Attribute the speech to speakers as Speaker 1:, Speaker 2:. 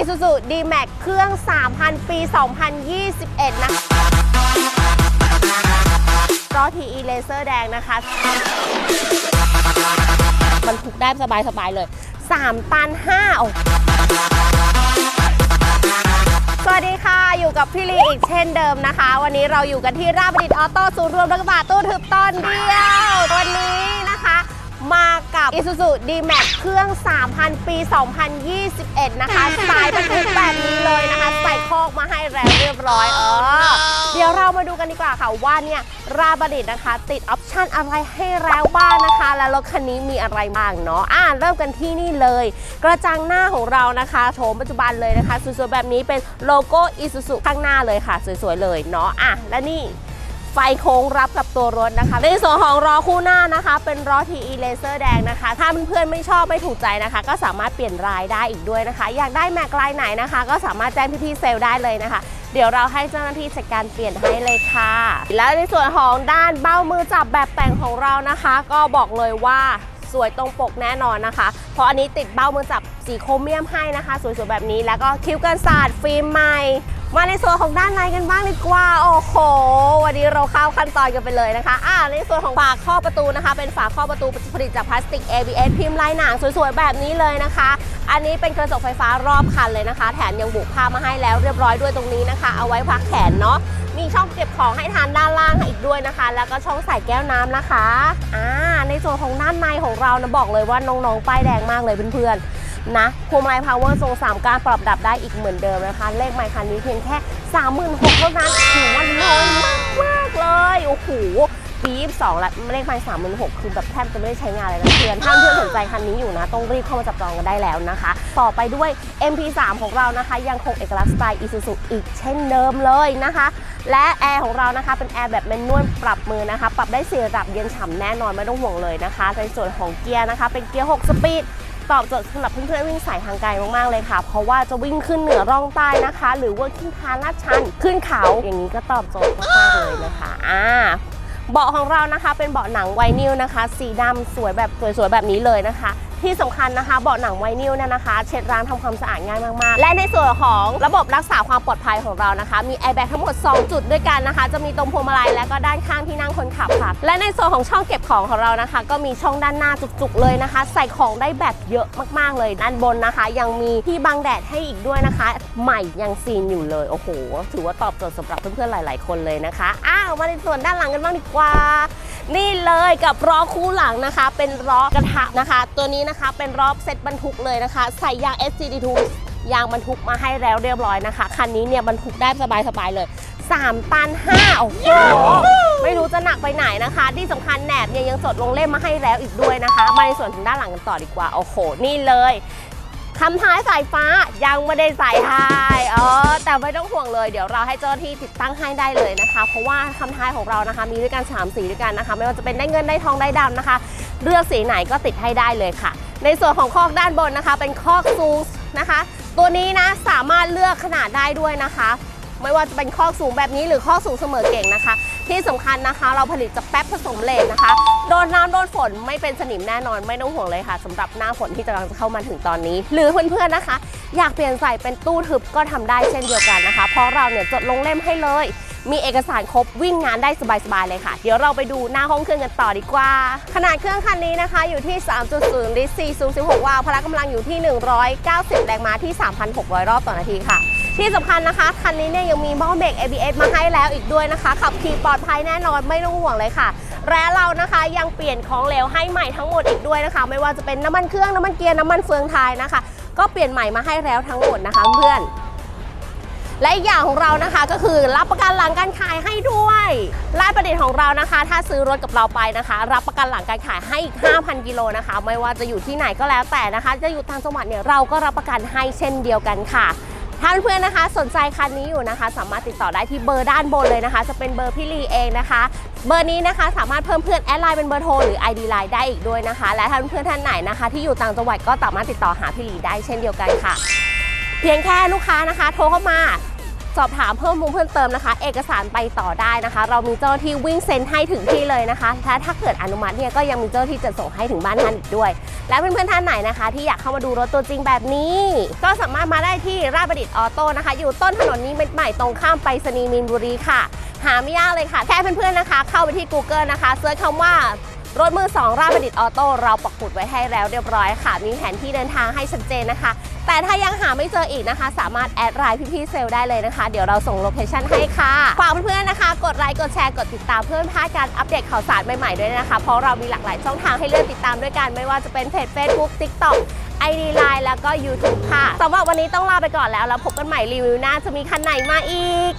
Speaker 1: Isuzu D-Max เครื่อง 3,000 ปี 2021 นะคะล้อ TE เลเซอร์แดงนะคะ มันถูกได้สบายๆเลย 3 ตัน5โอ้สวัสดีค่ะ อยู่กับพี่ลีอีกเช่นเดิมนะคะ วันนี้เราอยู่กันที่ราชประดิษฐ์ออโต้ศูนย์รวมรถกระบะตู้ทึบต้นเดียว วันนี้ มากับ Isuzu D-Max เครื่อง 3,000 ปี 2021 นะคะสไตล์บรรทุกแบบนี้เลยนะคะ ใส่โคอกมาให้แล้วเรียบร้อยเออ เดี๋ยวเรามาดูกันดีกว่าค่ะว่าเนี่ยราชประดิษฐ์นะคะ ติดออปชั่นอะไรให้แล้วบ้างนะคะ และรถคันนี้มีอะไรบ้างเนาะอ่าเริ่มกันที่นี่เลย กระจังหน้าของเรานะคะโฉมปัจจุบันเลยนะคะสวยๆแบบนี้เป็นโลโก้ Isuzu ข้างหน้าเลยค่ะ สวยๆเลยเนาะอะและนี่ ไฟโค้งรับกับตัวรถนะคะ ในส่วนของล้อคู่หน้านะคะ เป็นล้อ TE Laser แดงนะคะ ถ้าเพื่อนๆไม่ชอบไม่ถูกใจนะคะ ก็สามารถเปลี่ยนรายได้อีกด้วยนะคะ อยากได้แม็กลายไหนนะคะ ก็สามารถแจ้งพี่ๆเซลล์ได้เลยนะคะ เดี๋ยวเราให้เจ้าหน้าที่จัดการเปลี่ยนให้เลยค่ะ แล้วในส่วนของด้านเบ้ามือจับแบบแต่งของเรานะคะ ก็บอกเลยว่าสวยตรงปกแน่นอนนะคะ เพราะอันนี้ติดเบ้ามือจับสีโครเมียมให้นะคะ สวยๆแบบนี้แล้วก็คิ้วกันศาสตร์ฟิล์มใหม่ มาในส่วนของด้านในกันบ้างดีกว่า โอ้โห วันนี้เราเข้าขั้นตอนกันไปเลยนะคะ อ่า ในส่วนของฝาครอประตูนะคะ เป็นฝาครอประตูผลิตจากพลาสติก ABS พิมพ์ลายหนังสวยๆ แบบนี้เลยนะคะ อันนี้เป็นกระจกไฟฟ้ารอบคันเลยนะคะ แถมยังบุกผ้ามาให้แล้วเรียบร้อยด้วยตรงนี้นะคะ เอาไว้พักแขนเนาะ มีช่องเก็บของให้ทานด้านล่างอีกด้วยนะคะ แล้วก็ช่องใส่แก้วน้ำนะคะ อ่า ในส่วนของด้านในของเรานะบอกเลยว่าน้องๆป้ายแดงมากเลยเพื่อนๆ นะพวงมาลัยพาวเวอร์ทรงสามการปรับดับได้อีกเหมือนเดิมนะคะ เลขไมค์คันนี้เพียงแค่ 36,000เท่านั้นถือว่าน้อยมากมากๆเลย โอ้โหปี22แล้วเลขไมค์36,000คือแบบแทบจะไม่ได้ใช้งานเลยนะเพื่อนถ้าเพื่อนสนใจคันนี้อยู่นะ ต้องรีบเข้ามาจับจองกันได้แล้วนะคะ ต่อไปด้วย MP3 ของเรานะคะ ยังคงเอกลักษณ์สไตล์ Isuzu อีกเช่นเดิมเลยนะคะและแอร์ของเรานะคะเป็นแอร์แบบแมนนวลปรับมือนะคะ ปรับได้4ระดับเย็นฉ่ำแน่นอนไม่ต้องห่วงเลยนะคะ ในส่วนของเกียร์นะคะ เป็นเกียร์ 6 สปีด ตอบโจทย์สำหรับเพื่อนๆวิ่งสายทางไกลมากๆเลยค่ะ เพราะว่าจะวิ่งขึ้นเหนือร่องใต้นะคะ หรือว่าขึ้นทางลาดชันขึ้นเขาอย่างนี้ก็ตอบโจทย์มากๆเลยนะคะอ่าเบาะของเรานะคะเป็นเบาะหนังไวนิลนะคะ สีดำสวยแบบสวยๆแบบนี้เลยนะคะ ที่สำคัญนะคะเบาะหนังไวนิลเนี่ยนะคะ เช็ดล้างทำความสะอาดง่ายมากๆ และในส่วนของระบบรักษาความปลอดภัยของเรานะคะ มีแอร์แบ็กทั้งหมด 2 จุดด้วยกันนะคะ จะมีตรงพวงมาลัยและก็ด้านข้างที่นั่งคนขับค่ะ และในส่วนของช่องเก็บของของเรานะคะ ก็มีช่องด้านหน้าจุกๆเลยนะคะ ใส่ของได้แบบเยอะมากๆเลย ด้านบนนะคะ ยังมีที่บังแดดให้อีกด้วยนะคะ ใหม่ยังซีนอยู่เลยโอ้โหถือว่าตอบโจทย์สำหรับเพื่อนๆหลาย ๆ คนเลยนะคะอ้าวมาในส่วนด้านหลังกันบ้างดีกว่า นี่เลยกับล้อคู่หลังนะคะ เป็นล้อกระทะนะคะ ตัวนี้นะคะ เป็นล้อเซ็ตบรรทุกเลยนะคะ ใส่ยาง SCD2 ยางบรรทุกมาให้แล้วเรียบร้อยนะคะ คันนี้เนี่ยบรรทุกได้สบายๆเลย 3 ตัน5โอ้โหไม่รู้จะหนักไปไหนนะคะ ที่สำคัญแหนบเนี่ยยังจดลงเล่มมาให้แล้วอีกด้วยนะคะ มาในส่วนถึงด้านหลังกันต่อดีกว่า โอ้โห นี่เลยคำท้ายสายฟ้ายังไม่ได้ใส่ให้เออแต่ไม่ต้องห่วงเลย เดี๋ยวเราให้เจ้าหน้าที่ติดตั้งให้ได้เลยนะคะ เพราะว่าคำท้ายของเรานะคะ มีด้วยกัน3สีด้วยกันนะคะ ไม่ว่าจะเป็นได้เงินได้ทองได้ดำนะคะ เลือกสีไหนก็ติดให้ได้เลยค่ะ ในส่วนของคอกด้านบนนะคะ เป็นคอกซูสนะคะ ตัวนี้นะสามารถเลือกขนาดได้ด้วยนะคะ ไม่ว่าจะเป็นข้อสูงแบบนี้หรือข้อสูงเสมอเก่งนะคะ ที่สำคัญนะคะ เราผลิตจากแป๊บผสมเหลนนะคะโดนน้ำโดนฝนไม่เป็นสนิมแน่นอนไม่ต้องห่วงเลยค่ะสำหรับหน้าฝนที่กำลังจะเข้ามาถึงตอนนี้ หรือเพื่อนๆนะคะ อยากเปลี่ยนใส่เป็นตู้ทึบก็ทำได้เช่นเดียวกันนะคะ เพราะเราเนี่ยจดลงเล่มให้เลย มีเอกสารครบวิ่งงานได้สบายๆเลยค่ะ เดี๋ยวเราไปดูหน้าห้องเครื่องกันต่อดีกว่า ขนาดเครื่องคันนี้นะคะ อยู่ที่ 3.0ลิตร4สูง16 วาล์วพละกำลังอยู่ที่ 190 แรงม้าที่ 3,600 รอบต่อนาทีค่ะที่สำคัญนะคะ คันนี้เนี่ยยังมีหม้อเบรก ABS มาให้แล้วอีกด้วยนะคะ ขับขี่ปลอดภัยแน่นอนไม่ต้องห่วงเลยค่ะ และเรานะคะยังเปลี่ยนของเหลวให้ใหม่ทั้งหมดอีกด้วยนะคะ ไม่ว่าจะเป็นน้ำมันเครื่องน้ำมันเกียร์น้ำมันเฟืองท้ายนะคะ ก็เปลี่ยนใหม่มาให้แล้วทั้งหมดนะคะเพื่อน และอีกอย่างของเรานะคะก็คือรับประกันหลังการขายให้ด้วยรายประดิษฐ์ของเรานะคะ ถ้าซื้อรถกับเราไปนะคะ รับประกันหลังการขายให้อีก5,000กิโลนะคะ ไม่ว่าจะอยู่ที่ไหนก็แล้วแต่นะคะ จะอยู่ต่างจังหวัดเนี่ยเราก็รับประกันให้เช่นเดียวกันค่ะถ้านเพื่อนนะคะ สนใจคันนี้อยู่นะคะ สามารถติดต่อได้ที่เบอร์ด้านบนเลยนะคะ จะเป็นเบอร์พี่ลีเองนะคะ เบอร์นี้นะคะสามารถเพิ่มเพื่อนแอดไลน์เป็นเบอร์โทรหรือ ID ไลน์ได้อีกด้วยนะคะ และถ้านเพื่อนท่านไหนนะคะ ที่อยู่ต่างจังหวัดก็สามารถติดต่อหาพี่ลีได้เช่นเดียวกันค่ะ เพียงแค่ลูกค้านะคะ โทรเข้ามา สอบถามเพิ่มมุมเพิ่มเติมนะคะ เอกสารไปต่อได้นะคะ เรามีเจ้าที่วิ่งเซ็นให้ถึงที่เลยนะคะและถ้าเกิดอนุมัติเนี่ยก็ยังมีเจ้าที่จะส่งให้ถึงบ้านท่านอีกด้วย และเพื่อนๆท่านไหนนะคะ ที่อยากเข้ามาดูรถตัวจริงแบบนี้ ก็สามารถมาได้ที่ราชประดิษออโต้นะคะ อยู่ต้นถนนนี้เม็ดใหม่ตรงข้ามไปรษณีมีนบุรีค่ะ หาไม่ยากเลยค่ะ แค่เพื่อนๆนะคะ เข้าไปที่ Google นะคะเซิร์ชคำว่ารถมือ 2 ราชประดิษออโต้เราปักหมุดไว้ให้แล้วเรียบร้อยค่ะ มีแผนที่เดินทางให้ชัดเจนนะคะ แต่ถ้ายังหาไม่เจออีกนะคะ สามารถแอดไลน์พี่ๆเซลได้เลยนะคะ เดี๋ยวเราส่งโลเคชั่นให้ค่ะฝากเพื่อนๆนะคะ กดไลค์กดแชร์กดติดตามเพื่อไม่พลาดการอัปเดตข่าวสารใหม่ๆด้วยนะคะ เพราะเรามีหลากหลายช่องทางให้เลือกติดตามด้วยกัน ไม่ว่าจะเป็นเพจ Facebook TikTok ID Line แล้วก็ YouTube ค่ะสำหรับวันนี้ต้องลาไปก่อนแล้ว แล้วพบกันใหม่รีวิวหน้าจะมีคันไหนมาอีก